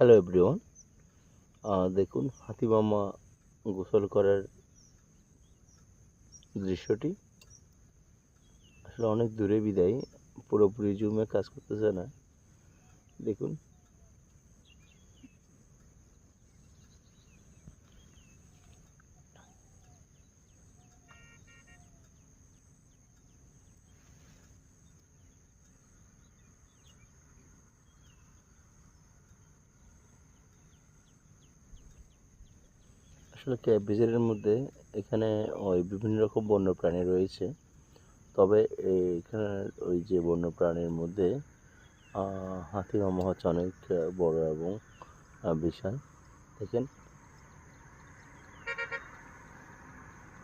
Hello everyone দেখুন হাতিমামা গোসল করার দৃশ্যটি। আসলে অনেক দূরে বিদায়, পুরোপুরি জুমে কাজ করতেছে না। দেখুন আসলে ক্যাব ভিজিটের মধ্যে এখানে ওই বিভিন্ন রকম বন্যপ্রাণী রয়েছে। তবে এখানে ওই যে বন্যপ্রাণীর মধ্যে আহ, হাতি মামা হচ্ছে অনেক বড় এবং বিশাল। দেখেন।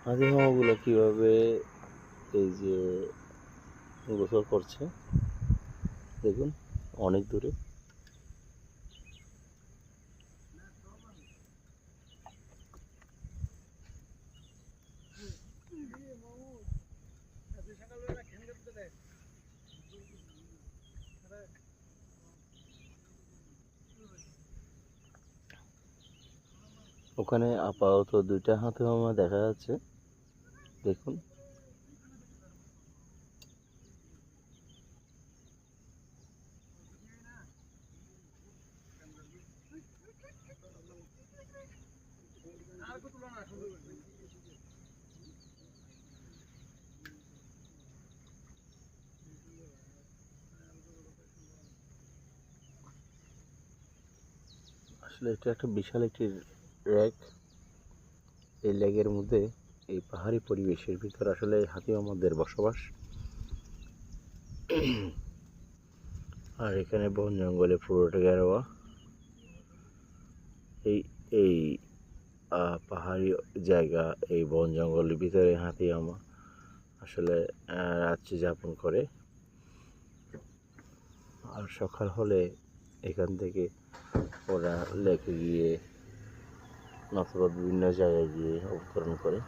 হাতি মামাগুলো কীভাবে এই যে গোসল করছে দেখুন অনেক দূরে। ওখানে আপাতত দুইটা হাতি মামা দেখা যাচ্ছে। দেখুন। আসলে এটা একটা বিশাল একটি র্যাক এই লেগের মধ্যে এই পাহাড়ি পরিবেশের ভিতর আসলে হাতি মামাদের বসবাস। আর এখানে বন জঙ্গলে পুরোটা গেরোয়া এই এই পাহাড়ি জায়গা, এই বন জঙ্গলের ভিতরে হাতি মামা আসলে রাত্রি যাপন করে। আর সকাল হলে এখান থেকে ওরা লেকে গিয়ে নথবা বিভিন্ন জায়গায় গিয়ে অবতরণ করে।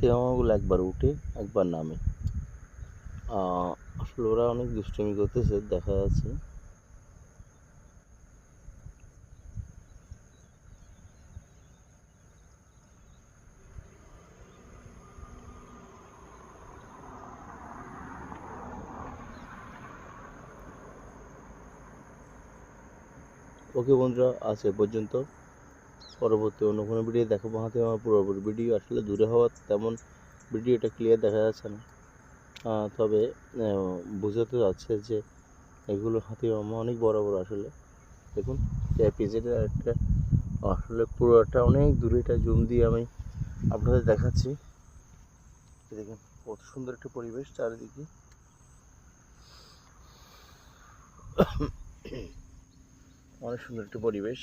টিয়ামাগুলো একবার উঠে, একবার নামে। আসলে ওরা অনেক দুষ্টুমি করতেছে, দেখা যাচ্ছে। ওকে বন্ধুরা এ পর্যন্ত। পরবর্তী অন্য কোনো ভিডিও দেখাবো। হাতে আমার পুরোপুরি ভিডিও আসলে দূরে হওয়ার তেমন ভিডিওটা ক্লিয়ার দেখা যাচ্ছে না। তবে বোঝাতে যাচ্ছে যে এগুলো হাতি অনেক বড় বড় আসলে। দেখুন পিজের একটা আসলে পুরোটা অনেক দূরে, এটা জুম দিয়ে আমি আপনাদের দেখাচ্ছি। দেখুন, কত সুন্দর একটা পরিবেশ চারিদিকে। অনেক সুন্দর একটা পরিবেশ।